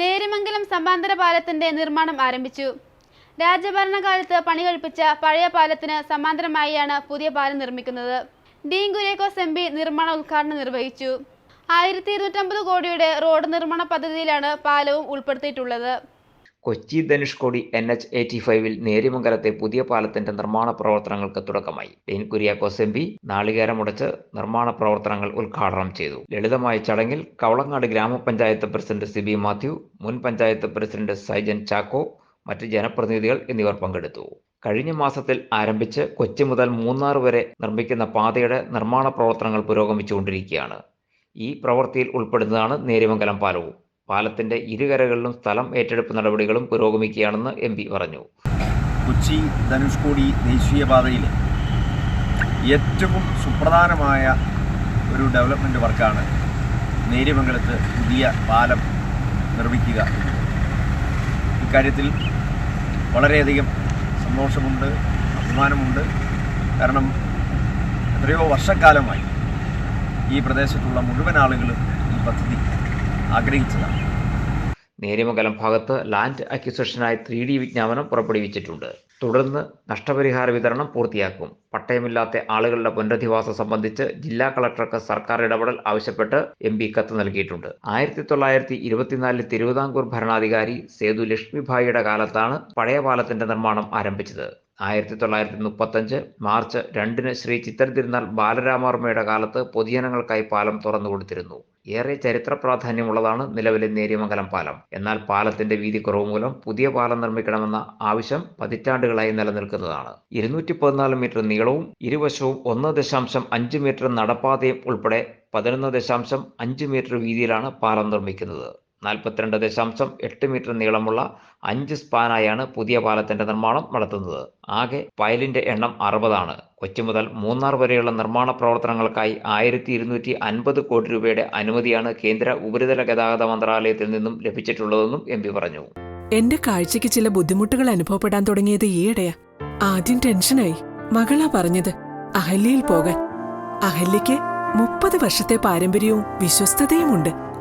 നേരിമംഗലം സമാന്തര പാലത്തിന്റെ നിർമ്മാണം ആരംഭിച്ചു. രാജഭരണകാലത്ത് പണി കഴിപ്പിച്ച പഴയ പാലത്തിന് സമാന്തരമായാണ് പുതിയ പാലം നിർമ്മിക്കുന്നത്. ഡീൻ സെമ്പി നിർമ്മാണ ഉദ്ഘാടനം നിർവഹിച്ചു. ആയിരത്തി ഇരുന്നൂറ്റമ്പത് കോടിയുടെ റോഡ് നിർമ്മാണ പദ്ധതിയിലാണ് പാലവും ഉൾപ്പെടുത്തിയിട്ടുള്ളത്. Kochi Dhanushkodi N H eighty ഫൈവിൽ നേര്യമംഗലത്തെ പുതിയ പാലത്തിന്റെ നിർമ്മാണ പ്രവർത്തനങ്ങൾക്ക് തുടക്കമായി. ഡെയിൻ കുര്യാക്കോസ് എം പി നാളികേരമുടച്ച് നിർമ്മാണ പ്രവർത്തനങ്ങൾ ഉദ്ഘാടനം ചെയ്തു. ലളിതമായ ചടങ്ങിൽ കവളങ്ങാട് ഗ്രാമപഞ്ചായത്ത് പ്രസിഡന്റ് സിബി മാത്യു മുൻ പഞ്ചായത്ത് പ്രസിഡന്റ് സൈജൻ ചാക്കോ മറ്റ് ജനപ്രതിനിധികൾ എന്നിവർ പങ്കെടുത്തു. കഴിഞ്ഞ മാസത്തിൽ ആരംഭിച്ച് കൊച്ചി മുതൽ മൂന്നാർ വരെ നിർമ്മിക്കുന്ന പാതയുടെ നിർമ്മാണ പ്രവർത്തനങ്ങൾ പുരോഗമിച്ചുകൊണ്ടിരിക്കുകയാണ്. ഈ പ്രവൃത്തിയിൽ ഉൾപ്പെടുന്നതാണ് നേര്യമംഗലം പാലവും. പാലത്തിന്റെ ഇരുകരകളിലും സ്ഥലം ഏറ്റെടുപ്പ് നടപടികളും പുരോഗമിക്കുകയാണെന്ന് എം പി പറഞ്ഞു കൊച്ചി ധനുഷ്കോടി ദേശീയപാതയിലെ ഏറ്റവും സുപ്രധാനമായ ഒരു ഡെവലപ്മെന്റ് വർക്കാണ് നേര്യമംഗലത്ത് പുതിയ പാലം നിർമ്മിക്കുക. ഇക്കാര്യത്തിൽ വളരെയധികം സന്തോഷമുണ്ട് അഭിമാനമുണ്ട് കാരണം എത്രയോ വർഷക്കാലമായി ഈ പ്രദേശത്തുള്ള മുഴുവൻ ആളുകളും ഈ പദ്ധതി ആഗ്രഹിച്ചതാണ്. നേര്യമംഗലം ഭാഗത്ത് ലാൻഡ് അക്വിസിഷനായി ത്രീ ഡി വിജ്ഞാപനം പുറപ്പെടുവിച്ചിട്ടുണ്ട്. തുടർന്ന് നഷ്ടപരിഹാര വിതരണം പൂർത്തിയാക്കും. പട്ടയമില്ലാത്ത ആളുകളുടെ പുനരധിവാസം സംബന്ധിച്ച് ജില്ലാ കളക്ടർക്ക് സർക്കാർ ഇടപെടൽ ആവശ്യപ്പെട്ട് എം പി കത്ത് നൽകിയിട്ടുണ്ട്. ആയിരത്തി തൊള്ളായിരത്തി ഇരുപത്തിനാലിൽ തിരുവിതാംകൂർ ഭരണാധികാരി സേതു ലക്ഷ്മിഭായിയുടെ കാലത്താണ് പഴയ പാലത്തിന്റെ നിർമ്മാണം ആരംഭിച്ചത്. ആയിരത്തി തൊള്ളായിരത്തി മുപ്പത്തഞ്ച് മാർച്ച് രണ്ടിന് ശ്രീ ചിത്ര തിരുനാൾ ബാലരാമവർമ്മയുടെ കാലത്ത് പൊതുജനങ്ങൾക്കായി പാലം തുറന്നു കൊടുത്തിരുന്നു. ഏറെ ചരിത്ര പ്രാധാന്യമുള്ളതാണ് നിലവിലെ നേര്യമംഗലം പാലം. എന്നാൽ പാലത്തിന്റെ വീതി കുറവ് മൂലം പുതിയ പാലം നിർമ്മിക്കണമെന്ന ആവശ്യം പതിറ്റാണ്ടുകളായി നിലനിൽക്കുന്നതാണ്. ഇരുന്നൂറ്റി പതിനാല് മീറ്റർ നീളവും ഇരുവശവും ഒന്ന് ദശാംശം അഞ്ച് മീറ്റർ നടപ്പാതയും ഉൾപ്പെടെ പതിനൊന്ന് ദശാംശം അഞ്ച് മീറ്റർ വീതിയിലാണ് പാലം നിർമ്മിക്കുന്നത്. നാൽപ്പത്തിരണ്ട് ദശാംശം എട്ട് മീറ്റർ നീളമുള്ള അഞ്ച് സ്പാനായാണ് പുതിയ പാലത്തിന്റെ നിർമ്മാണം നടത്തുന്നത്. ആകെ പയലിന്റെ എണ്ണം അറുപതാണ്. കൊച്ചി മുതൽ മൂന്നാർ വരെയുള്ള നിർമ്മാണ പ്രവർത്തനങ്ങൾക്കായി ആയിരത്തി ഇരുന്നൂറ്റി അൻപത് കോടി രൂപയുടെ അനുമതിയാണ് കേന്ദ്ര ഉപരിതല ഗതാഗത മന്ത്രാലയത്തിൽ നിന്നും ലഭിച്ചിട്ടുള്ളതെന്നും എം പി പറഞ്ഞു. എന്റെ കാഴ്ചയ്ക്ക് ചില ബുദ്ധിമുട്ടുകൾ അനുഭവപ്പെടാൻ തുടങ്ങിയത് ഈയിടെയാ. ആദ്യം ടെൻഷനായി. മകളാ പറഞ്ഞത് അഹല്യയിൽ പോകാൻ. അഹല്യയ്ക്ക് മുപ്പത് വർഷത്തെ പാരമ്പര്യവും വിശ്വസ്തതയുമുണ്ട്.